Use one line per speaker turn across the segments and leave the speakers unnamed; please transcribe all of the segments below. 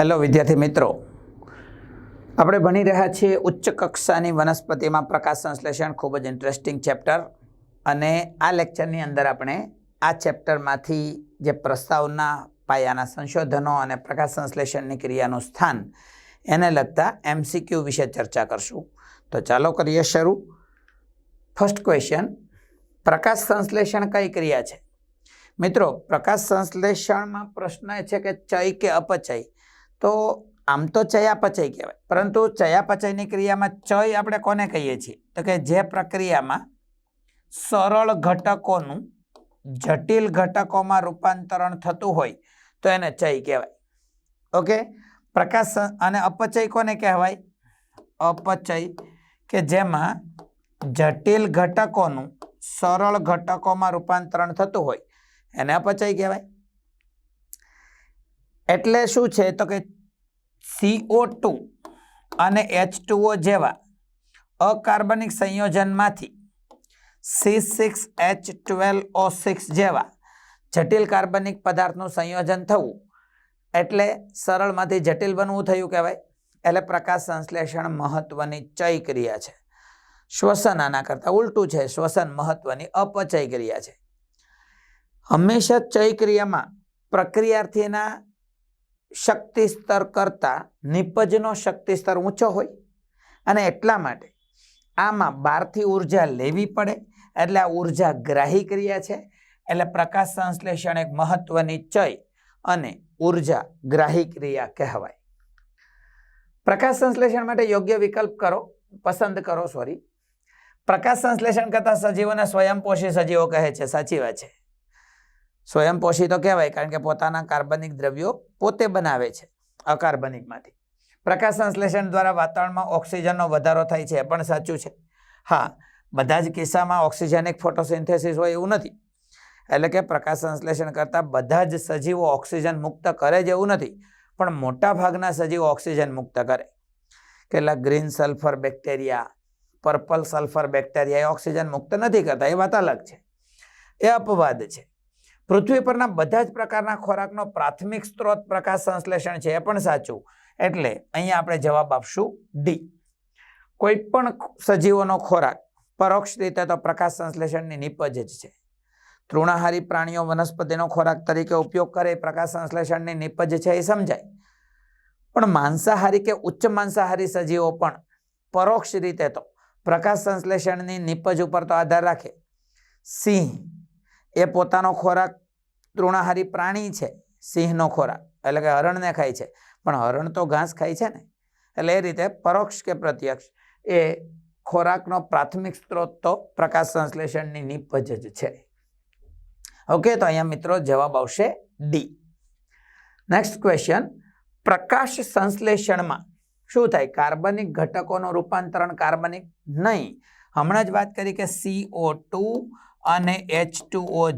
Hello વિદ્યાર્થી મિત્રો. આપણે ભણી રહ્યા છીએ ઉચ્ચ કક્ષાની વનસ્પતિમાં પ્રકાશ સંશ્લેષણ, ખૂબ જ ઇન્ટરેસ્ટિંગ ચેપ્ટર અને આ લેક્ચરની અંદર આપણે આ ચેપ્ટરમાંથી જે પ્રસ્તાવના, પાયાના સંશોધનો અને પ્રકાશ સંશ્લેષણની ક્રિયાનું સ્થાન, એને લગતા એમસીક્યુ વિશે ચર્ચા કરશું. તો ચાલો કરીએ શરૂ. ફર્સ્ટ ક્વેશ્ચન પ્રકાશ સંશ્લેષણ કઈ ક્રિયા છે? મિત્રો, પ્રકાશ સંશ્લેષણમાં પ્રશ્ન એ છે કે ચય કે અપચય? તો આમ તો ચયાપચય કહેવાય. પરંતુ ચયાપચયની ક્રિયામાં ચય આપણે કોને કહીએ છીએ? તો કે જે પ્રક્રિયામાં સરળ ઘટકોનું જટિલ ઘટકોમાં રૂપાંતરણ થતું હોય તો એને ચય કહેવાય. ઓકે? પ્રકાશ અને અપચય કોને કહેવાય? અપચય કે જેમાં જટિલ ઘટકોનું સરળ ઘટકોમાં રૂપાંતરણ થતું હોય એને અપચય કહેવાય. એટલે શું છે? તો કે સીઓ ટુ અને એચ ટુઓ જેવા અકાર્બનિક સંયોજનમાંથી C six H twelve O six જેવા જટિલ કાર્બનિક પદાર્થનું સંયોજન થવું એટલે સરળમાંથી જટિલ બનવું થયું કહેવાય. એટલે પ્રકાશ સંશ્લેષણ મહત્વની ચય ક્રિયા છે. શ્વસન આના કરતાં ઉલટું છે. શ્વસન મહત્વની અપચય ક્રિયા છે. હંમેશા ચય ક્રિયામાં પ્રક્રિયાર્થીના શક્તિ સ્તર કરતાં નિપજનો શક્તિ સ્તર ઊંચો હોય. અને એટલા માટે આમાં બહારથી ઊર્જા લેવી પડે. એટલે આ ઊર્જા ગ્રાહી ક્રિયા છે. એટલે પ્રકાશ સંશ્લેષણ એક મહત્વની ચય અને ઊર્જા ગ્રાહી ક્રિયા કહેવાય. પ્રકાશ સંશ્લેષણ માટે યોગ્ય વિકલ્પ કરો. પસંદ કરો સોરી પ્રકાશ સંશ્લેષણ કરતા સજીવોને સ્વયંપોષી સજીવો કહે છે. સાચી વાત છે. સ્વયંપોષી તો કહેવાય કારણ કે પોતાના કાર્બનિક દ્રવ્યો પોતે બનાવે છે, અકાર્બનિકમાંથી. પ્રકાશ સંશ્લેષણ દ્વારા વાતાવરણમાં ઓક્સિજનનો વધારો થાય છે, એ પણ સાચું છે. હા, બધા જ કિસ્સામાં ઓક્સિજનિક ફોટોસિન્થેસિસ હોય એવું નથી. એટલે કે પ્રકાશ સંશ્લેષણ કરતાં બધા જ સજીવો ઓક્સિજન મુક્ત કરે જ એવું નથી, પણ મોટા ભાગના સજીવો ઓક્સિજન મુક્ત કરે. કેટલાક green sulphur bacteria, purple sulphur bacteria એ ઓક્સિજન મુક્ત નથી કરતા, એ વાત અલગ છે. એ અપવાદ છે. પૃથ્વી પરના બધા જ પ્રકારના ખોરાકનો પ્રાથમિક સ્ત્રોત પ્રકાશ સંશ્લેષણ છે, એ પણ સાચું. એટલે અહીંયા આપણે જવાબ આપશું ડી. કોઈ પણ સજીવોનો ખોરાક પરોક્ષ રીતે તો પ્રકાશ સંશ્લેષણની નિપજ જ છે. તૃણાહારી પ્રાણીઓ વનસ્પતિનો ખોરાક તરીકે ઉપયોગ કરે, પ્રકાશ સંશ્લેષણની નિપજ છે એ સમજાય. પણ માંસાહારી કે ઉચ્ચ માંસાહારી સજીવો પણ પરોક્ષ રીતે તો પ્રકાશ સંશ્લેષણની નિપજ ઉપર તો આધાર રાખે. સિંહ એ પોતાનો ખોરાક તૃણાહારી પ્રાણી છે, સિંહનો ખોરાક. એટલે કે હરણને ખાય છે. પણ હરણ તો ઘાસ ખાય છે ને? એટલે એ રીતે પરોક્ષ કે પ્રત્યક્ષ એ ખોરાકનો પ્રાથમિક સ્ત્રોત તો પ્રકાશ સંશ્લેષણની નિપજ જ છે. ઓકે, તો અહીંયા મિત્રો જવાબ આવશે ડી નેક્સ્ટ ક્વેશ્ચન પ્રકાશ સંશ્લેષણમાં શું થાય? કાર્બનિક ઘટકોનું રૂપાંતરણ કાર્બનિક નહીં. હમણાં જ વાત કરી કે સીઓ ટુ અને એચ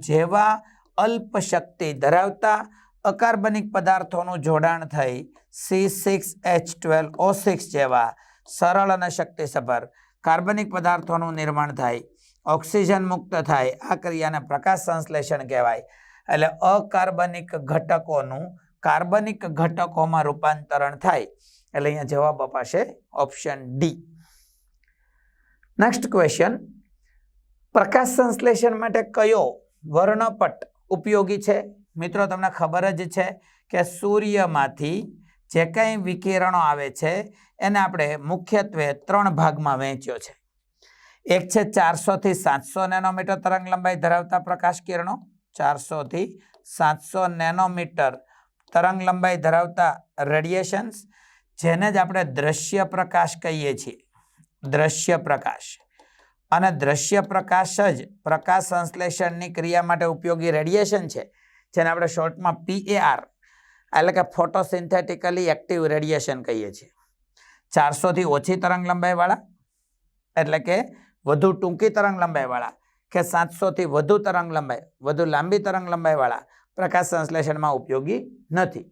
જેવા અલ્પ શક્તિ ધરાવતા અકાર્બનિક પદાર્થોનું જોડાણ થઈ C six H twelve O six જેવા સરળ અને શક્તિસભર કાર્બનિક પદાર્થોનું નિર્માણ થાય, ઓક્સિજન મુક્ત થાય, આ ક્રિયાને પ્રકાશ સંશ્લેષણ કહેવાય. એટલે અકાર્બનિક ઘટકોનું કાર્બનિક ઘટકોમાં રૂપાંતરણ થાય. એટલે અહીંયા જવાબ અપાશે ઓપ્શન ડી. નેક્સ્ટ ક્વેશ્ચન પ્રકાશ સંશ્લેષણ માટે કયો વર્ણપટ ઉપયોગી છે? મિત્રો, તમને ખબર જ છે કે સૂર્યમાંથી જે કંઈ વિકિરણો આવે છે, એને આપણે મુખ્યત્વે ત્રણ ભાગમાં વહેંચ્યો છે. એક છે ચારસોથી સાતસો નેનોમીટર તરંગ લંબાઈ ધરાવતા પ્રકાશ કિરણો. ચારસોથી સાતસો નેનોમીટર તરંગ લંબાઈ ધરાવતા રેડિયેશન્સ, જેને જ આપણે દ્રશ્ય પ્રકાશ કહીએ છીએ. દ્રશ્ય પ્રકાશ. અને દ્રશ્ય પ્રકાશ જ પ્રકાશ સંશ્લેષણની ક્રિયા માટે ઉપયોગી રેડિયેશન છે, જેને આપણે શોર્ટમાં પીએઆર એટલે કે ફોટોસિન્થેટિકલી એક્ટિવ રેડિયેશન કહીએ છીએ. ચારસોથી ઓછી તરંગ લંબાઈવાળા, એટલે કે વધુ ટૂંકી તરંગ લંબાઈવાળા, કે સાતસોથી વધુ તરંગ લંબાઈ, વધુ લાંબી તરંગ લંબાઈવાળા પ્રકાશ સંશ્લેષણમાં ઉપયોગી નથી.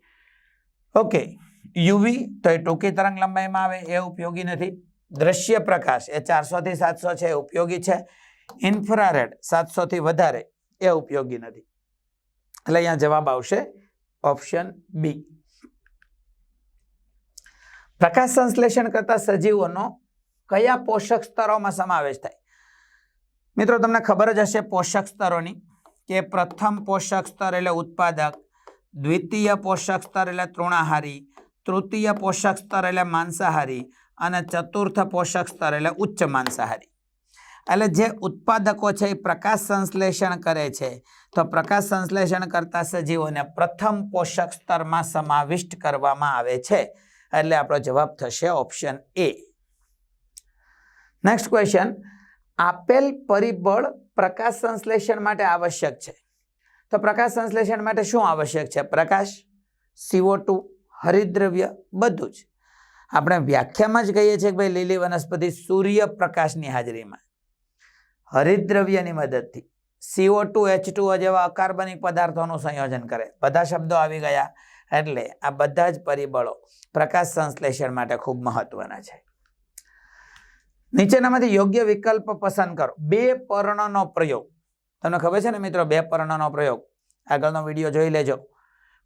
ઓકે, યુવી તો એ ટૂંકી તરંગ લંબાઈમાં આવે, એ ઉપયોગી નથી. દ્રશ્ય પ્રકાશ એ ચારસોથી સાતસો છે, એ ઉપયોગી છે. ઇન્ફ્રારેડ સાતસોથી વધારે એ ઉપયોગી નથી. એટલે અહીંયા જવાબ આવશે ઓપ્શન બી પ્રકાશ સંશ્લેષણ કરતા સજીવોનો કયા પોષક સ્તરોમાં સમાવેશ થાય? મિત્રો, તમને ખબર જ હશે પોષક સ્તરોની કે પ્રથમ પોષક સ્તર એટલે ઉત્પાદક, દ્વિતીય પોષક સ્તર એટલે તૃણાહારી, તૃતીય પોષક સ્તર એટલે માંસાહારી અને ચતુર્થ પોષક સ્તર એટલે ઉચ્ચ માંસાહારી. એટલે જે ઉત્પાદકો છે એ પ્રકાશ સંશ્લેષણ કરે છે, તો પ્રકાશ સંશ્લેષણ કરતા સજીવોને પ્રથમ પોષક સ્તરમાં સમાવિષ્ટ કરવામાં આવે છે. એટલે આપણો જવાબ થશે ઓપ્શન એ. નેક્સ્ટ ક્વેશ્ચન આપેલ પરિબળ પ્રકાશ સંશ્લેષણ માટે આવશ્યક છે. તો પ્રકાશ સંશ્લેષણ માટે શું આવશ્યક છે? પ્રકાશ સીઓ ટુ હરિદ્રવ્ય, બધું જ. આપણે વ્યાખ્યામાં જ કહીએ છીએ કે ભાઈ લીલી વનસ્પતિ સૂર્યપ્રકાશની હાજરીમાં. હરિદ્રવ્યની મદદથી સીઓ ટુ એચ ટુ જેવા અકાર્બનિક પદાર્થોનું સંયોજન કરે. બધા શબ્દો આવી ગયા એટલે આ બધા જ પરિબળો પ્રકાશ સંશ્લેષણ માટે ખૂબ મહત્વના છે. નીચેનામાંથી યોગ્ય વિકલ્પ પસંદ કરો. બે પર્ણનો પ્રયોગ. તમને ખબર છે ને મિત્રો, બે પર્ણનો પ્રયોગ? આગળનો વીડિયો જોઈ લેજો.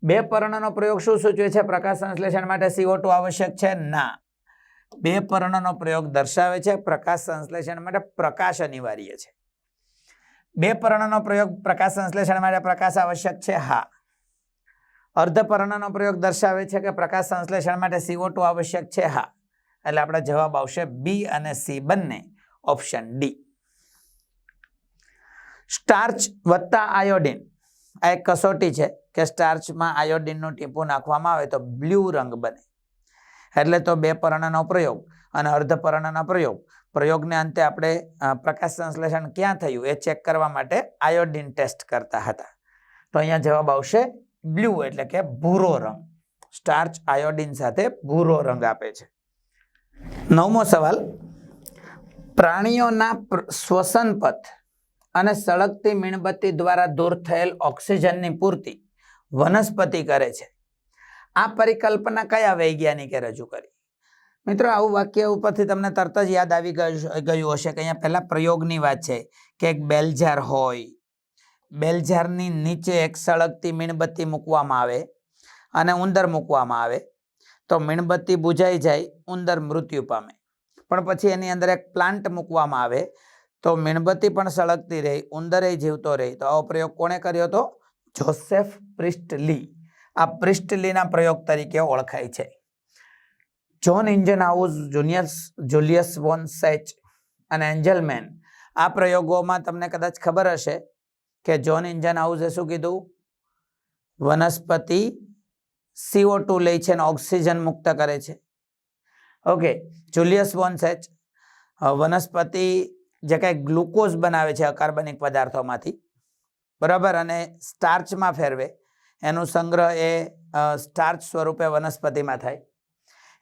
બે પર્ણનો પ્રયોગ શું સૂચવે છે? પ્રકાશ સંશ્લેષણ માટે સીઓ આવશ્યક છે? ના. બે પર્ણનો પ્રયોગ દર્શાવે છે, પ્રકાશ સંશ્લેષણ માટે પ્રકાશ અનિવાર્ય છે. બે પર્ણનો પ્રયોગ પ્રકાશ સંશ્લેષણ માટે પ્રકાશ આવશ્યક છે? હા. અર્ધપર્ણનો પ્રયોગ દર્શાવે છે કે પ્રકાશ સંશ્લેષણ માટે સીઓ આવશ્યક છે? હા. એટલે આપણો જવાબ આવશે બી અને સી બંને. ઓપ્શન ડી સ્ટાર્ચ વત્તા આયોડિન. આ એક કસોટી છે કે સ્ટાર્ચમાં આયોડિનનું ટીપું નાખવામાં આવે તો બ્લુ રંગ બને. એટલે તો બે પર્ણનો પ્રયોગ અને અર્ધ પર્ણનો પ્રયોગ. પ્રયોગને અંતે આપણે પ્રકાશ સંશ્લેષણ ક્યાં થયું એ ચેક કરવા માટે આયોડિન ટેસ્ટ કરતા હતા. તો અહીંયા જવાબ આવશે બ્લુ એટલે કે ભૂરો રંગ. સ્ટાર્ચ આયોડિન સાથે ભૂરો રંગ આપે છે. નવમો સવાલ. પ્રાણીઓના પ્ર- શ્વસન પથ અને સળગતી મીણબત્તી દ્વારા દૂર થયેલ ઓક્સિજનની પૂર્તિ વનસ્પતિ કરે છે. આ પરિકલ્પના કયા વૈજ્ઞાનિકે રજૂ કરી? મિત્રો, આવું વાક્ય ઉપરથી તમને તરત જ યાદ આવી ગયું હશે કે અહીંયા પહેલાં પ્રયોગની વાત છે કે એક બેલઝાર હોય. બેલઝારની નીચે એક સળગતી મીણબત્તી મૂકવામાં આવે અને ઉંદર મૂકવામાં આવે. તો મીણબત્તી બુજાઈ જાય, ઉંદર મૃત્યુ પામે. પણ પછી એની અંદર એક પ્લાન્ટ મૂકવામાં આવે તો મીણબત્તી પણ સળગતી રહી, ઉંદરે જીવતો રહી. તો આવો પ્રયોગ કોણે કર્યો હતો જોસેફ પ્રિસ્ટલી. આ પ્રિસ્ટલીના પ્રયોગ તરીકે ઓળખાય છે. John Ingenhousz juniors Julius von Sachs અને એન્જલમેન આ પ્રયોગોમાં તમને કદાચ ખબર હશે કે જોન ઇન્જન હાઉસે શું કીધું? વનસ્પતિ સીઓ ટુ લે છે અને ઓક્સિજન મુક્ત કરે છે. ઓકે જુલિયસ વોન સેચ વનસ્પતિ જે કાંઈ ગ્લુકોઝ બનાવે છે અકાર્બનિક પદાર્થોમાંથી, બરાબર? અને સ્ટાર્ચમાં ફેરવે. એનું સંગ્રહ એ સ્ટાર્ચ સ્વરૂપે વનસ્પતિમાં થાય.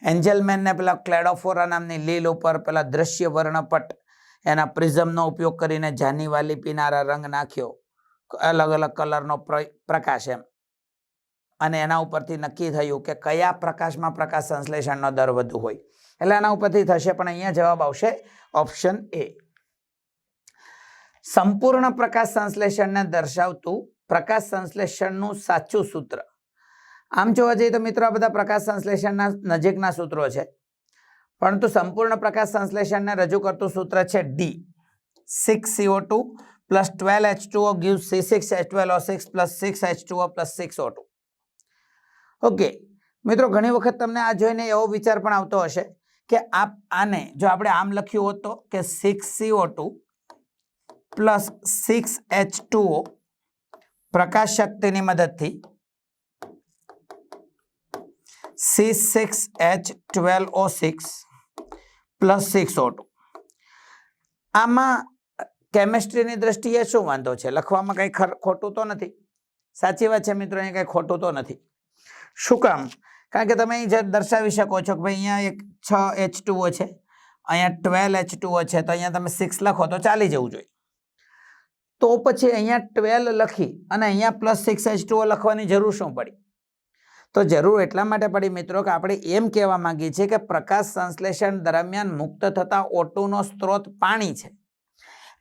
એન્જલમેનને પેલા ક્લેડોફોરા નામની લીલ ઉપર પેલા દ્રશ્ય વર્ણપટ એના પ્રિઝમનો ઉપયોગ કરીને જાનીવાલી પીનારા રંગ નાખ્યો. અલગ અલગ કલરનો પ્ર- પ્રકાશ એમ. અને એના ઉપરથી નક્કી થયું કે કયા પ્રકાશમાં પ્રકાશ સંશ્લેષણનો દર વધુ હોય. એટલે એના ઉપરથી થશે, પણ અહીંયા જવાબ આવશે ઓપ્શન એ. સંપૂર્ણ પ્રકાશ સંશ્લેષણને દર્શાવતું પ્રકાશ સંશ્લેષણનું સાચું સૂત્ર. આમ જોવા જઈએ તો મિત્રો, આ બધા પ્રકાશ સંશ્લેષણના નજીકના સૂત્રો છે. પરંતુ સંપૂર્ણ પ્રકાશ સંશ્લેષણને રજૂ કરતું સૂત્ર છે D six CO two plus twelve H two O give C six H twelve O six plus six H two O plus six O two okay મિત્રો, ઘણી વખત તમને આ જોઈને એવો વિચાર પણ આવતો હશે કે આપ આને, જો આપણે આમ લખ્યું હોત તો, કે six CO two plus six H two O પ્રકાશ શક્તિની મદદથી. C six H twelve O six plus six O two. આમાં કેમેસ્ટ્રીની દ્રષ્ટિએ શું વાંધો છે? લખવામાં કંઈ ખોટું તો નથી? સાચી વાત છે મિત્રો, અહીંયા કંઈ ખોટું તો નથી. શું કામ? કારણ કે તમે અહીં જે દર્શાવી શકો છો કે ભાઈ અહીંયા એક છ એચ ટુઓ છે, અહીંયા ટ્વેલ્વ એચ ટુઓ છે, તો અહીંયા તમે સિક્સ લખો તો ચાલી જવું જોઈએ. તો પછી અહીંયા ટ્વેલ્વ લખી અને અહીંયા પ્લસ સિક્સ એચ ટુઓ લખવાની જરૂર શું પડી? તો જરૂર એટલા માટે પડી મિત્રો કે આપણે એમ કહેવા માંગીએ છીએ કે પ્રકાશ સંશ્લેષણ દરમિયાન મુક્ત થતા ઓટુનો સ્ત્રોત પાણી છે.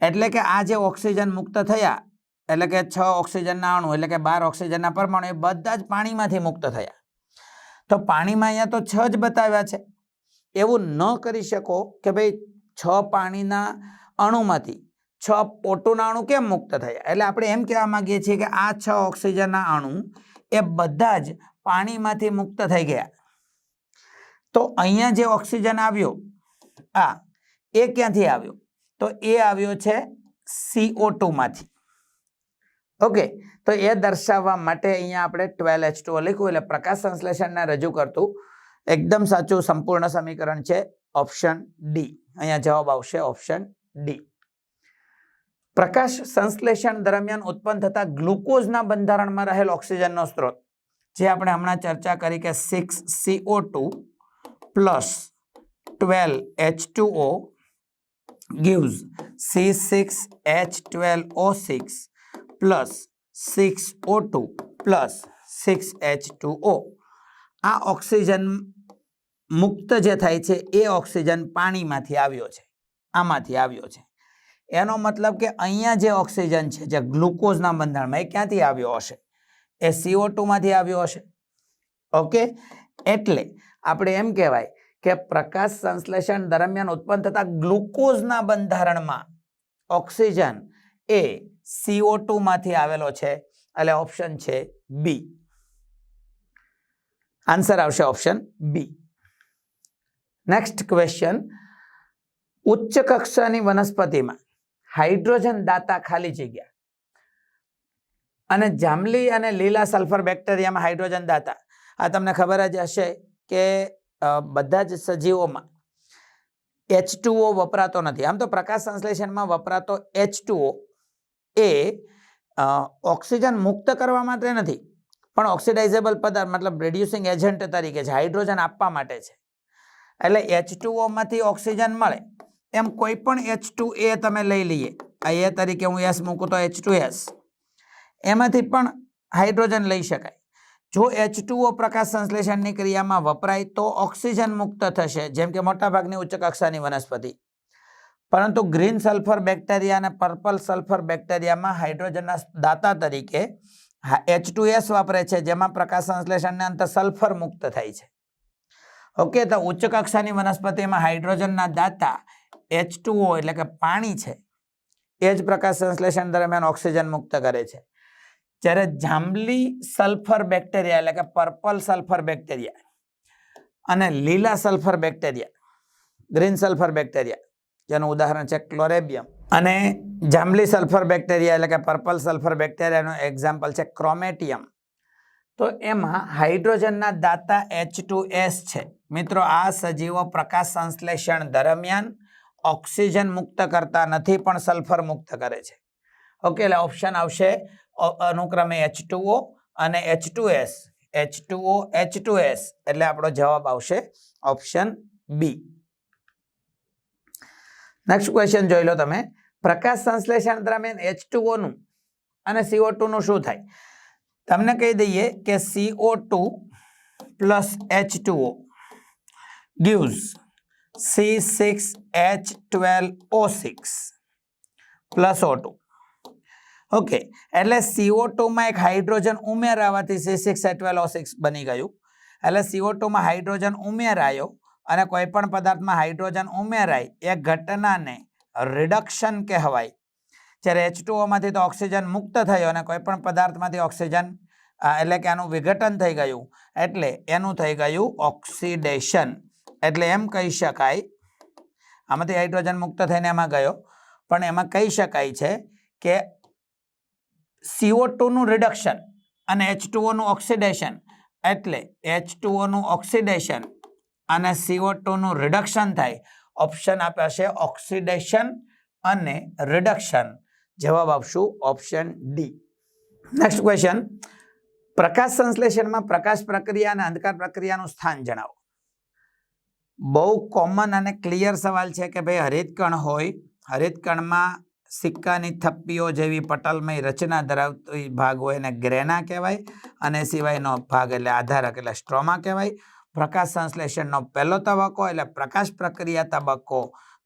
એટલે કે આ જે ઓક્સિજન મુક્ત થયા, એટલે કે છ ઓક્સિજનના અણુ, એટલે કે બાર ઓક્સિજનના પરમાણુ, એ બધા જ પાણીમાંથી મુક્ત થયા. તો પાણીમાં અહીંયા તો છ જ બતાવ્યા છે. એવું ન કરી શકો કે ભાઈ છ પાણીના અણુમાંથી છ ઓટોના અણુ કેમ મુક્ત થયા? એટલે આપણે એમ કહેવા માંગીએ છીએ કે આ છ ઓક્સિજનના અણુ એ બધા જ પાણીમાંથી મુક્ત થઈ ગયા. તો અહીંયા જે ઓક્સિજન આવ્યો, આ, એ ક્યાંથી આવ્યો? તો એ આવ્યો છે સીઓ ટુમાંથી ઓકે, તો એ દર્શાવવા માટે અહીંયા આપણે ટ્વેલ્વ એચ ટુ લખ્યું, એટલે પ્રકાશ સંશ્લેષણને રજૂ કરતું. એકદમ સાચું સંપૂર્ણ સમીકરણ છે ઓપ્શન ડી. અહીંયા જવાબ આવશે ઓપ્શન ડી. પ્રકાશ સંશ્લેષણ દરમિયાન ઉત્પન્ન થતા ગ્લુકોઝના બંધારણમાં રહેલ ઓક્સિજનનો સ્ત્રોત. જે આપણે હમણાં ચર્ચા કરી કે six CO two plus twelve H two O gives C six H twelve O six plus six O two plus six H two O આ ઓક્સિજન મુક્ત જે થાય છે, એ ઓક્સિજન પાણીમાંથી આવ્યો છે. આમાંથી આવ્યો છે. એનો મતલબ કે અહીંયા જે ઓક્સિજન છે, જે ગ્લુકોઝના બંધારણમાં એ ક્યાંથી આવ્યો હશે? એ સીઓ ટુમાંથી આવ્યો હશે. ઓકે એટલે આપણે એમ કહેવાય કે પ્રકાશ સંશ્લેષણ દરમિયાન ઉત્પન્ન થતા ગ્લુકોઝના બંધારણમાં ઓક્સિજન એ સીઓ ટુમાંથી આવેલો છે. એટલે ઓપ્શન છે બી આન્સર આવશે ઓપ્શન બી નેક્સ્ટ ક્વેશ્ચન ઉચ્ચ કક્ષાની વનસ્પતિમાં હાઇડ્રોજન દાતા ખાલી જગ્યા. અને જાંબલી અને લીલા સલ્ફર બેક્ટેરિયામાં હાઇડ્રોજન દાતા. આ તમને ખબર જ હશે કે બધા જ સજીવોમાં એચ વપરાતો નથી. આમ તો પ્રકાશ સંશ્લેષણમાં વપરાતો એચ એ ઓક્સિજન મુક્ત કરવા માટે નથી, પણ ઓક્સિડાઇઝેબલ પદાર્થ, મતલબ રિડ્યુસિંગ એજન્ટ તરીકે છે, હાઇડ્રોજન આપવા માટે છે. એટલે એચમાંથી ઓક્સિજન મળે. એમ કોઈ પણ એચ એ તમે લઈ લઈએ. આ એ તરીકે હું એસ મૂકું તો એચ એસ એમાંથી પણ હાઇડ્રોજન લઈ શકાય. જો એચ ટુઓ પ્રકાશ સંશ્લેષણની ક્રિયામાં વપરાય તો ઓક્સિજન મુક્ત થશે, જેમ કે મોટાભાગની ઉચ્ચ કક્ષાની વનસ્પતિ. પરંતુ ગ્રીન સલ્ફર બેક્ટેરિયા અને પર્પલ સલ્ફર બેક્ટેરિયામાં હાઇડ્રોજનના દાતા તરીકે એચ એસ વાપરે છે, જેમાં પ્રકાશ સંશ્લેષણને અંતે સલ્ફર મુક્ત થાય છે. ઓકે, તો ઉચ્ચ કક્ષાની વનસ્પતિમાં હાઇડ્રોજનના દાતા એચ એટલે કે પાણી છે, એ જ પ્રકાશ સંશ્લેષણ દરમિયાન ઓક્સિજન મુક્ત કરે છે. જ્યારે જાંબલી સલ્ફર બેક્ટેરિયા એટલે કે પર્પલ સલ્ફર બેક્ટેરિયા અને લીલા sulphur bacteria, green sulphur bacteria, જેનું ઉદાહરણ છે ક્લોરેબિયમ. અને જાંબલી સલ્ફર બેક્ટેરિયા એટલે કે પર્પલ સલ્ફર બેક્ટેરિયાનું એક્ઝામ્પલ છે ક્રોમેટિયમ. તો એમાં હાઇડ્રોજનના દાતા એચ છે. મિત્રો, આ સજીવો પ્રકાશ સંશ્લેષણ દરમિયાન ઓક્સિજન મુક્ત કરતા નથી, પણ સલ્ફર મુક્ત કરે છે. ઓકે એટલે ઓપ્શન આવશે અનુક્રમે એચ અને H two S H two O H two S એટલે આપણો જવાબ આવશે ઓપ્શન બી નેક્સ્ટ ક્વેશ્ચન જોઈ લો તમે. પ્રકાશ સંશ્લેષણ દરમિયાન એચનું અને સીઓ નું શું થાય? તમને કહી દઈએ કે CO two plus H two O gives. C6H12O6 plus O2 okay એટલે સીઓ ટુમાં એક હાઇડ્રોજન ઉમેરાવાથી સી સિક્સ ટ્વેલ્વ સિક્સ બની ગયું. એટલે સીઓ ટુમાં હાઇડ્રોજન ઉમેરાયો અને કોઈ પણ પદાર્થમાં હાઇડ્રોજન ઉમેરાય, એ ઘટનાને રિડક્શન કહેવાય. જ્યારે એચમાંથી તો ઓક્સિજન મુક્ત થયો અને કોઈ પણ પદાર્થમાંથી ઓક્સિજન એટલે કે આનું વિઘટન થઈ ગયું. એટલે એનું થઈ ગયું ઓક્સિડેશન એટલે એમ કહી શકાય, આમાંથી હાઇડ્રોજન મુક્ત થઈને એમાં ગયો. પણ એમાં કહી શકાય છે કે સીઓ ટુનું રિડક્શન અને એચ ટુઓનું ઓક્સિડેશન એટલે એચ ટુઓનું ઓક્સિડેશન અને સીઓ ટુનું રિડક્શન થાય. ઓપ્શન આપ્યા છે ઓક્સિડેશન અને રિડક્શન જવાબ આપશું ઓપ્શન ડી નેક્સ્ટ ક્વેશ્ચન પ્રકાશ સંશ્લેષણમાં પ્રકાશ પ્રક્રિયા અને અંધકાર પ્રક્રિયાનું સ્થાન જણાવો. બહુ કોમન અને ક્લિયર સવાલ છે કે ભાઈ હરિતકણ હોય હરિતકણમાં સિક્કાની થપ્પીઓ જેવી પટલમય રચના ધરાવતી ભાગ હોય એને ગ્રેના કહેવાય અને સિવાયનો ભાગ એટલે આધારક એટલે સ્ટ્રોમા કહેવાય. પ્રકાશ સંશ્લેષણનો પહેલો તબક્કો એટલે પ્રકાશ પ્રક્રિયા તબક્કો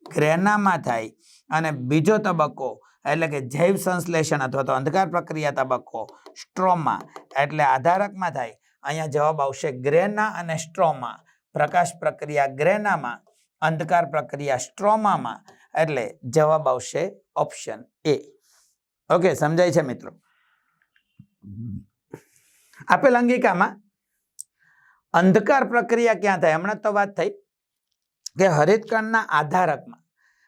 ગ્રેનામાં થાય અને બીજો તબક્કો એટલે કે જૈવ સંશ્લેષણ અથવા તો અંધકાર પ્રક્રિયા તબક્કો સ્ટ્રોમા એટલે આધારકમાં થાય. અહીંયા જવાબ આવશે ગ્રેના અને સ્ટ્રોમા. પ્રકાશ પ્રક્રિયા ગ્રેનામાં અંધકાર પ્રક્રિયા સ્ટ્રોમામાં, એટલે જવાબ આવશે ઓપ્શન એ. ઓકે, સમજાય છે મિત્રો? આપેલ અંગિકામાં, અંધકાર પ્રક્રિયા ક્યાં થાય? હમણાં તો વાત થઈ કે હરિતકણના આધારકમાં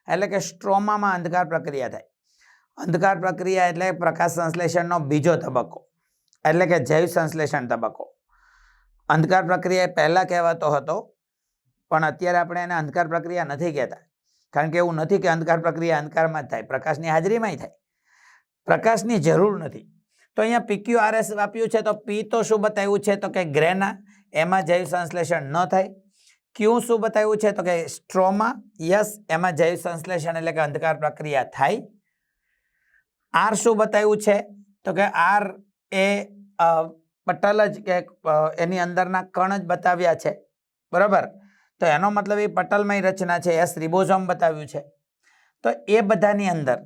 એટલે કે સ્ટ્રોમામાં અંધકાર પ્રક્રિયા થાય. અંધકાર પ્રક્રિયા એટલે પ્રકાશ સંશ્લેષણનો બીજો તબક્કો, એટલે કે જૈવ સંશ્લેષણ તબક્કો. અંધકાર પ્રક્રિયા પહેલાં કહેવાતો હતો, પણ અત્યારે આપણે એને અંધકાર પ્રક્રિયા નથી કહેતા. કારણ કે એવું નથી કે અંધકાર પ્રક્રિયા અંધકારમાં જ થાય, પ્રકાશની હાજરીમાંય થાય. પ્રકાશની જરૂર નથી. તો અહીંયા પીક્યુ આરએસ આપ્યું છે, તો પી તો શું બતાવ્યું છે? તો કે ગ્રેના, એમાં જૈવ સંશ્લેષણ ન થાય. ક્યુ શું બતાવ્યું છે? તો કે સ્ટ્રોમા, યસ, એમાં જૈવ સંશ્લેષણ એટલે કે અંધકાર પ્રક્રિયા થાય. આર શું બતાવ્યું છે? તો કે આર એ પટલ જ કે એની અંદરના કણ જ બતાવ્યા છે. બરાબર? તો એનો મતલબ એ પટલમય રચના છે એસ રિબોઝોમ બતાવ્યું છે. તો એ બધાની અંદર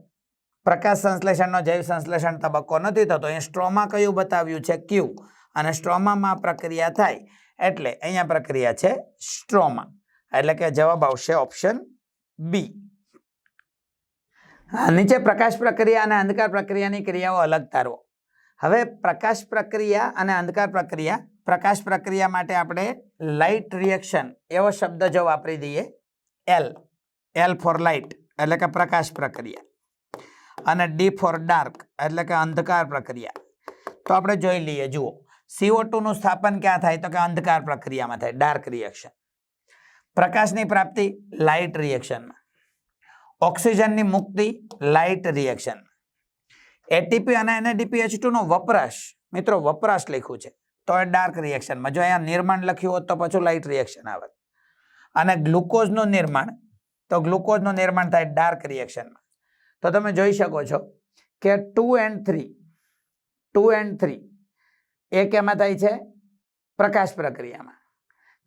પ્રકાશ સંશ્લેષણનો જૈવ સંશ્લેષણ તબક્કો નથી થતો. અહીંયા સ્ટ્રોમાં કયું બતાવ્યું છે? ક્યુ. અને સ્ટ્રોમામાં પ્રક્રિયા થાય એટલે અહીંયા પ્રક્રિયા છે સ્ટ્રોમા. એટલે કે જવાબ આવશે ઓપ્શન બી. નીચે પ્રકાશ પ્રક્રિયા અને અંધકાર પ્રક્રિયાની ક્રિયાઓ અલગ તારવો. હવે પ્રકાશ પ્રક્રિયા અને અંધકાર પ્રક્રિયા. પ્રકાશ પ્રક્રિયા માટે આપણે લાઇટ રિએક્શન એવો શબ્દ જો વાપરી દઈએ. એલ એલ ફોર લાઇટ એટલે કે પ્રકાશ પ્રક્રિયા. અને ડી ફોર ડાર્ક એટલે કે અંધકાર પ્રક્રિયા. તો આપણે જોઈ લઈએ, જુઓ. સીઓ ટુનું સ્થાપન ક્યાં થાય? તો કે અંધકાર પ્રક્રિયામાં થાય ડાર્ક રિએક્શન પ્રકાશની પ્રાપ્તિ લાઇટ રિએક્શનમાં ઓક્સિજનની મુક્તિ લાઇટ રિએક્શન એટીપી અને એનએડીપી એચ નો વપરાશ. મિત્રો, વપરાશ લખ્યું છે. તો એ ડાર્ક રિએક્શનમાં જો અહીંયા નિર્માણ લખ્યું હોત તો પાછું લાઇટ રિએક્શન આવે. અને ગ્લુકોઝનું નિર્માણ, તો ગ્લુકોઝનું નિર્માણ થાય ડાર્ક રિએક્શનમાં તો તમે જોઈ શકો છો કે two and three two and three એ કેમાં થાય છે? પ્રકાશ પ્રક્રિયામાં.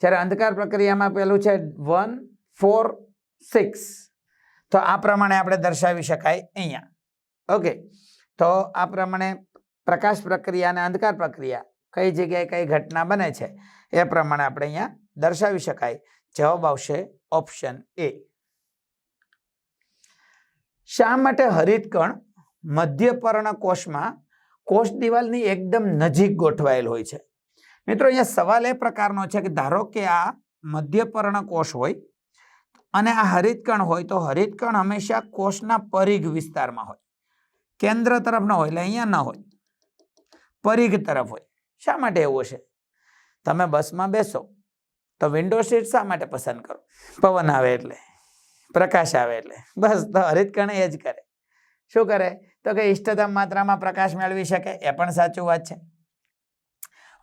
જ્યારે અંધકાર પ્રક્રિયામાં પેલું છે વન ફોર સિક્સ તો આ પ્રમાણે આપણે દર્શાવી શકાય અહીંયા. ઓકે તો આ પ્રમાણે પ્રકાશ પ્રક્રિયા અને અંધકાર પ્રક્રિયા કઈ જગ્યાએ કઈ ઘટના બને છે એ પ્રમાણે આપણે અહીંયા દર્શાવી શકાય. જવાબ આવશે ઓપ્શન એ. શા માટે હરિતકણ મધ્યપર્ણ કોષમાં કોષ દિવાલની એકદમ નજીક ગોઠવાયેલ હોય છે? મિત્રો, અહીંયા સવાલ એ પ્રકારનો છે કે ધારો કે આ મધ્યપર્ણ કોષ હોય અને આ હરિતકણ હોય તો હરિતકણ હંમેશા કોષના પરિઘ વિસ્તારમાં હોય. કેન્દ્ર તરફ ન હોય એટલે અહીંયા ન હોય. પરિઘ તરફ હોય. શા માટે એવું હશે? તમે બસમાં બેસો તો વિન્ડો સીટ શા માટે પસંદ કરો? પવન આવે એટલે, પ્રકાશ આવે એટલે. બસ, તો હરિતકર્ણ એ જ કરે. શું કરે? તો કે ઇષ્ટતમ માત્રામાં પ્રકાશ મેળવી શકે, એ પણ સાચું વાત છે.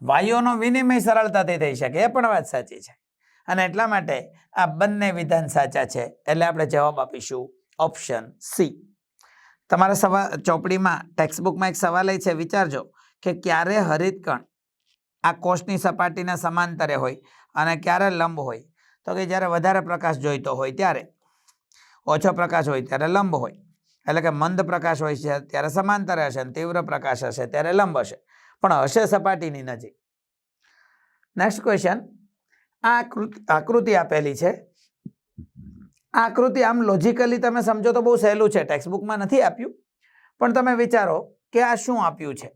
વાયુઓનો વિનિમય સરળતાથી થઈ શકે, એ પણ વાત સાચી છે. અને એટલા માટે આ બંને વિધાન સાચા છે. એટલે આપણે જવાબ આપીશું ઓપ્શન સી. તમારા સવા, ચોપડીમાં ટેક્સ્ટબુકમાં એક સવાલ એ છે, વિચારજો કે ક્યારે હરિતકણ આ કોષની સપાટીના સમાંતરે હોય અને ક્યારે લંબ હોય? તો કે જ્યારે વધારે પ્રકાશ જોઈતો હોય ત્યારે. ઓછો પ્રકાશ હોય ત્યારે લંબ હોય. એટલે કે મંદ પ્રકાશ હોય છે, ત્યારે સમાંતરે હશે અને તીવ્ર પ્રકાશ હશે ત્યારે લંબ હશે. પણ હશે સપાટીની નજીક. નેક્સ્ટ ક્વેશ્ચન આ આકૃતિ આકૃતિ આપેલી છે આકૃતિ આમ લોજિકલી તમે સમજો તો બહુ સહેલું છે ટેક્સ્ટબુકમાં નથી આપ્યું. પણ તમે વિચારો કે આ શું આપ્યું છે?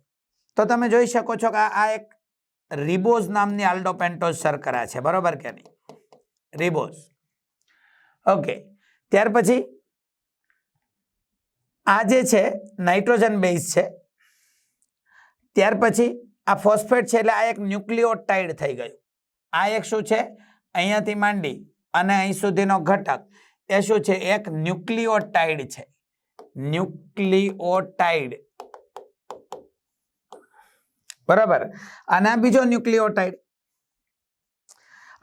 તો તમે જોઈ શકો છો કે આ આ એક રિબોઝ નામની આલ્ડોપેન્ટોઝ શર્કરા છે, બરોબર કે નહીં? રિબોઝ ઓકે ત્યાર પછી આ જે છે નાઇટ્રોજન બેઝ છે. ત્યાર પછી આ ફોસ્ફેટ છે, એટલે આ એક ન્યુક્લિયોટાઇડ થઈ ગયું. આ એક શું છે? અહીંયાથી માંડી અને અહીં સુધીનો ઘટક. એ શું છે? એક ન્યુક્લિયોટાઇડ છે. ન્યુક્લિયોટાઇડ બરાબર. અને બીજો ન્યુક્લિયોટાઇડ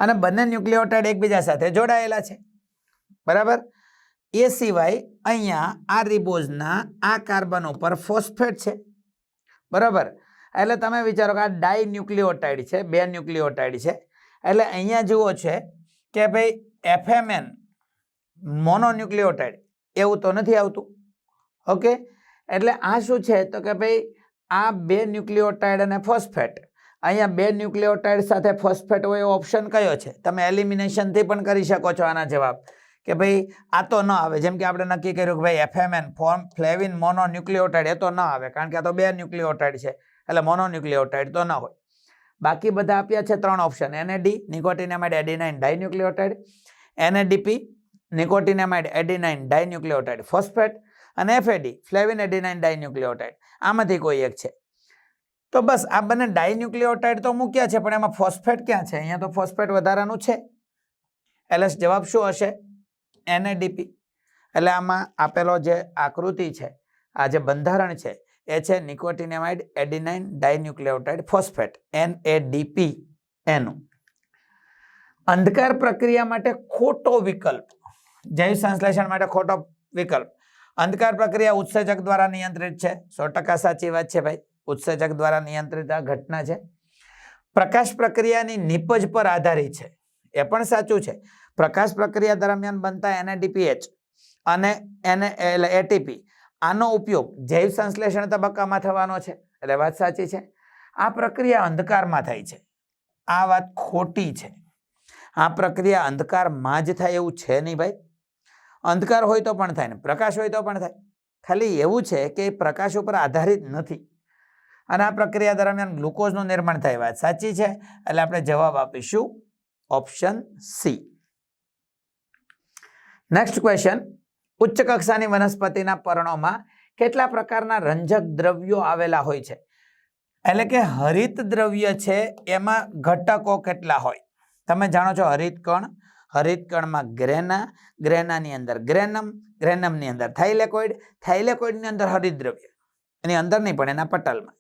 અને બંને ન્યુક્લિયોટાઇડ એકબીજા સાથે જોડાયેલા છે. બરાબર? એ સિવાય અહીંયા આ રિબોઝના આ કાર્બન ઉપર ફોસ્ફેટ છે. બરાબર? એટલે તમે વિચારો કે આ ડાઈ ન્યુક્લિયોટાઇડ છે, બે ન્યુક્લિયોટાઇડ છે. એટલે અહીંયા જુઓ છે કે ભાઈ એફએમએન મોનોન્યુક્લિયોટાઇડ એવું તો નથી આવતું. ઓકે? એટલે આ શું છે? તો કે ભાઈ આ બે ન્યુક્લિયોટાઇડ અને ફોસ્ફેટ. અહીંયા બે ન્યુક્લિયોટાઇડ સાથે ફોસ્ફેટ હોય ઓપ્શન કયો છે? તમે એલિમિનેશનથી પણ કરી શકો છો આના જવાબ. કે ભાઈ આ તો ન આવે. જેમ કે આપણે નક્કી કર્યું કે ભાઈ FMN form flavin mononucleotide એ તો ન આવે. કારણ કે આ તો બે ન્યુક્લિયોટાઇડ છે. એટલે મોનો ન્યુક્લિયોટાઇડ તો ન હોય. બાકી બધા આપ્યા છે ત્રણ option. NAD, nicotinamide, adenine dinucleotide NADP nicotinamide adenine dinucleotide phosphate અને એફએડી ફ્લેવિન એડિનાઇન ડાયન્યુક્લિયોટાઇડ આમાંથી કોઈ એક છે. તો બસ, આ બંને ડાયન્યુક્લિયોટાઇડ તો મૂક્યા છે, પણ એમાં ફોસ્ફેટ ક્યાં છે? અહીંયા તો ફોસ્ફેટ વધારાનું છે. એટલે જવાબ શું હશે? એનએડીપી એટલે આમાં આપેલો જે આકૃતિ છે, આ જે બંધારણ છે, એ છે નિકોટિનેમાઇડ એડિનાઇન ડાયન્યુક્લિયોટાઇડ ફોસ્ફેટ એનએડીપી એનું. અંધકાર પ્રક્રિયા માટે ખોટો વિકલ્પ. જૈવ સંશ્લેષણ માટે ખોટો વિકલ્પ. અંધકાર પ્રક્રિયા ઉત્સર્જક દ્વારા નિયંત્રિત છે. સો ટકા સાચી વાત છે ભાઈ. ઉત્સર્જક દ્વારા નિયંત્રિત આ ઘટના છે. પ્રકાશ પ્રક્રિયાની નિપજ પર આધારિત છે. એ પણ સાચું છે. પ્રકાશ પ્રક્રિયા દરમિયાન બનતા એનએડીપીએચ અને એને એટલે એટીપી. આનો ઉપયોગ જૈવ સંશ્લેષણ તબક્કામાં થવાનો છે. એટલે વાત સાચી છે. આ પ્રક્રિયા અંધકારમાં થાય છે. આ વાત ખોટી છે. આ પ્રક્રિયા અંધકારમાં જ થાય એવું છે નહીં ભાઈ. અંધકાર હોય તો પણ થાય ને, પ્રકાશ હોય તો પણ થાય. ખાલી એવું છે કે પ્રકાશ ઉપર આધારિત નથી. અને આ પ્રક્રિયા દરમિયાન ગ્લુકોઝનું નિર્માણ થાય વાત સાચી છે. એટલે આપણે જવાબ આપીશું ઓપ્શન સી. નેક્સ્ટ ક્વેશ્ચન ઉચ્ચ કક્ષાની વનસ્પતિના પર્ણોમાં કેટલા પ્રકારના રંજક દ્રવ્યો આવેલા હોય છે? એટલે કે હરિત દ્રવ્ય છે, એમાં ઘટકો કેટલા હોય? તમે જાણો છો હરિત કણ હરિત કણમાં ગ્રેના, ગ્રેનાની અંદર ગ્રેનમ, ગ્રેનમની અંદર થાઇલેકોઇડ, થાઇલેકોઇડની અંદર હરિત દ્રવ્ય, એની અંદર નહીં પણ એના પટલમાં.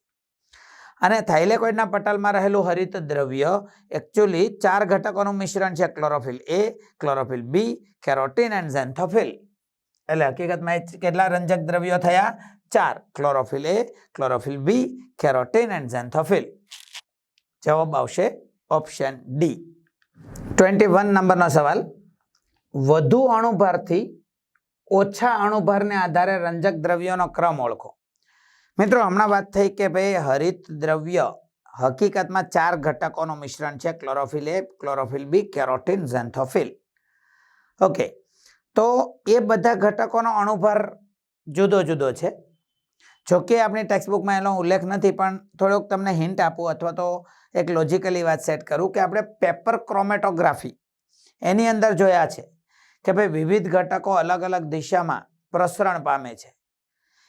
અને થાઇલેકોઇડના પટલમાં રહેલું હરિત દ્રવ્ય એકચ્યુઅલી ચાર ઘટકોનું મિશ્રણ છે, chlorophyll A chlorophyll B carotene and xanthophyll એટલે હકીકતમાં કેટલા રંજક દ્રવ્યો થયા? ચાર. Chlorophyll A chlorophyll B carotene and xanthophyll જવાબ આવશે ઓપ્શન ડી ટ્વેન્ટી વન નંબરનો સવાલ. વધુ અણુભારથી ઓછા અણુભારને આધારે રંજક દ્રવ્યોનો ક્રમ ઓળખો. મિત્રો, હમણાં વાત થઈ કે ભાઈ હરિત દ્રવ્ય હકીકતમાં ચાર ઘટકોનું મિશ્રણ છે, chlorophyll A chlorophyll B carotene, xanthophyll. Okay. તો એ બધા ઘટકોનો અણુભાર જુદો જુદો છે. જોકે આપણી ટેક્સ્ટબુકમાં એનો ઉલ્લેખ નથી, પણ થોડોક તમને હિન્ટ આપું અથવા તો એક લોજિકલી વાત સેટ કરું કે આપણે પેપર ક્રોમેટોગ્રાફી એની અંદર જોયા છે કે ભાઈ વિવિધ ઘટકો અલગ અલગ દિશામાં પ્રસરણ પામે છે.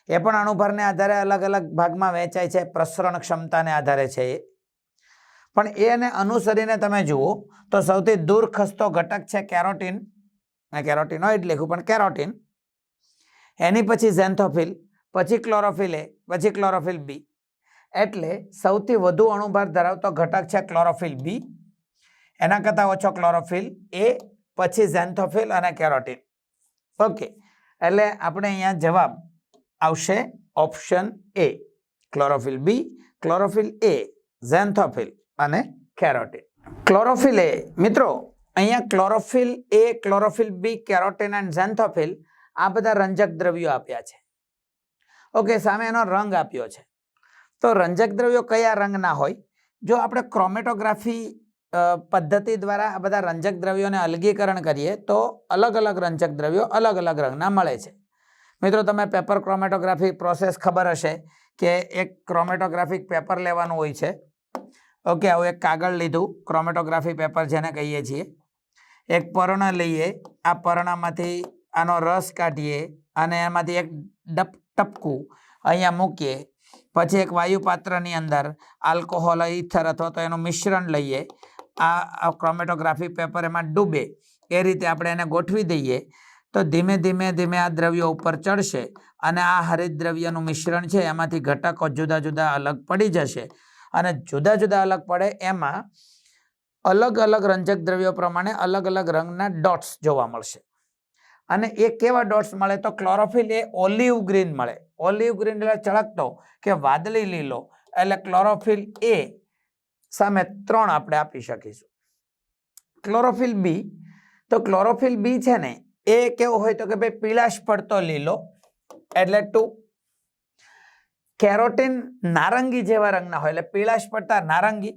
એ પણ અણુભરને આધારે અલગ અલગ ભાગમાં વહેંચાય છે, પ્રસરણ ક્ષમતાને આધારે છે એ. પણ એને અનુસરીને તમે જુઓ તો સૌથી દૂર ખસતો ઘટક છે કેરોટીન. મેં કેરોટીનોઇડ લખ્યું પણ કેરોટીન. એની પછી ઝેન્થોફિલ. પછી ક્લોરોફિલ એ પછી ક્લોરોફિલ બી એટલે સૌથી વધુ અણુભાર ધરાવતો ઘટક છે ક્લોરોફિલ બી એના કરતાં ઓછો ક્લોરોફિલ એ પછી ઝેન્થોફિલ અને કેરોટીન. ઓકે એટલે આપણે અહીંયા જવાબ આવશે option A chlorophyll B chlorophyll A xanthophyll અને કેરોટીન. ક્લોરોફિલ એ મિત્રો, અહીંયા chlorophyll A chlorophyll B carotene and xanthophyll આ બધા રંજક દ્રવ્યો આપ્યા છે. ઓકે, સામે એનો રંગ આપ્યો છે. તો રંજક દ્રવ્યો કયા રંગના હોય? જો આપણે ક્રોમેટોગ્રાફી પદ્ધતિ દ્વારા આ બધા રંજક દ્રવ્યોને અલગીકરણ કરીએ, તો અલગ અલગ રંજક દ્રવ્યો અલગ અલગ રંગના મળે છે. મિત્રો, તમે પેપર ક્રોમેટોગ્રાફી પ્રોસેસ ખબર હશે કે એક ક્રોમેટોગ્રાફિક પેપર લેવાનું હોય છે. ઓકે, આવું એક કાગળ લીધું, ક્રોમેટોગ્રાફી પેપર જેને કહીએ છીએ. એક પર્ણ લઈએ, આ પર્ણમાંથી આનો રસ કાઢીએ અને એમાંથી એક ડપ ટપકું. અહીંયા મૂકીએ. પછી એક વાયુપાત્રની અંદર આલ્કોહોલ ઇથર અથવા તો એનું મિશ્રણ લઈએ. આ ક્રોમેટોગ્રાફી પેપર એમાં ડૂબે. એ રીતે આપણે એને ગોઠવી દઈએ. તો ધીમે ધીમે ધીમે આ દ્રવ્યો ઉપર ચડશે અને આ હરિત દ્રવ્યનું મિશ્રણ છે એમાંથી ઘટકો જુદા જુદા અલગ પડી જશે. અને જુદા જુદા અલગ પડે એમાં અલગ અલગ રંજક દ્રવ્યો પ્રમાણે અલગ અલગ રંગના ડોટ્સ જોવા મળશે. અને એ કેવા ડોટ્સ મળે? તો ક્લોરોફિલ એ ઓલિવ ગ્રીન મળે. ઓલિવ ગ્રીન એટલે ચળકતો કે વાદળી લીલો. એટલે ક્લોરોફિલ એ સામે ત્રણ આપણે આપી શકીશું. ક્લોરોફિલ બી તો ક્લોરોફિલ બી છે ને, એ કેવો હોય તો કે ભાઈ પીળાશ પડતો લીલો. એટલે ટુ. કેરોટીન નારંગી જેવા રંગના હોય, એટલે પીળાશ પડતા નારંગી.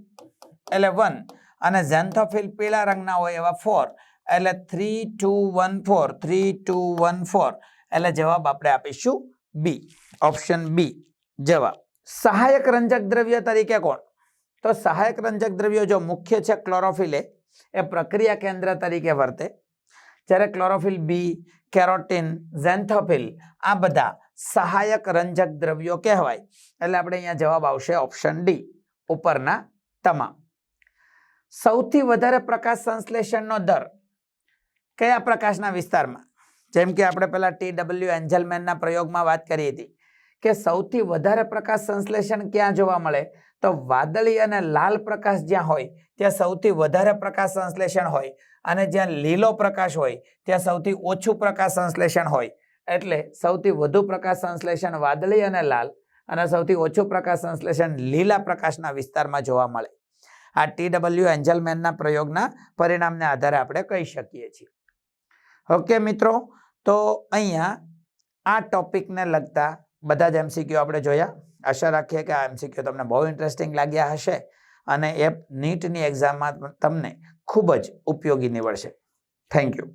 એટલે વન. અને ઝેન્થોફિલ પીળા રંગના હોય એવા ફોર એટલે three two one four three two one four એટલે જવાબ આપણે આપીશું બી ઓપ્શન બી જવાબ. સહાયક રંજક દ્રવ્ય તરીકે કોણ? તો સહાયક રંજક દ્રવ્યો જો મુખ્ય છે ક્લોરોફિલે એ પ્રક્રિયા કેન્દ્ર તરીકે વર્તે. જ્યારે ક્લોરોફિલ બી કેરોટીન ઝેન્થોફિલ આ બધા સહાયક રંજક દ્રવ્યો કહેવાય. એટલે આપણે અહીંયા જવાબ આવશે ઓપ્શન ડી ઉપરના તમામ. સૌથી વધારે પ્રકાશ સંશ્લેષણનો દર કયા પ્રકાશના વિસ્તારમાં? જેમ કે આપણે પહેલાં ટી ડબલ્યુ એન્જલમેનના પ્રયોગમાં વાત કરી હતી કે સૌથી વધારે પ્રકાશ સંશ્લેષણ ક્યાં જોવા મળે? તો વાદળી અને લાલ પ્રકાશ જ્યાં હોય, ત્યાં સૌથી વધારે પ્રકાશ સંશ્લેષણ હોય. અને જ્યાં લીલો પ્રકાશ હોય, ત્યાં સૌથી ઓછું પ્રકાશ સંશ્લેષણ હોય. એટલે સૌથી વધુ પ્રકાશ સંશ્લેષણ વાદળી અને લાલ અને સૌથી ઓછું પ્રકાશ સંશ્લેષણ લીલા પ્રકાશના વિસ્તારમાં જોવા મળે. આ ટી ડબલ્યુ એન્જલમેનના પ્રયોગના પરિણામને આધારે આપણે કહી શકીએ છીએ. ઓકે મિત્રો. તો અહીંયા આ ટોપિકને લગતા બધા જ એમસીક્યુ આપણે જોયા. આશા રાખીએ કે આ એમસીક્યુ તમને બહુ ઇન્ટરેસ્ટિંગ લાગ્યા હશે અને એ નીટની એક્ઝામમાં તમને ખૂબ જ ઉપયોગી નીવડશે. Thank you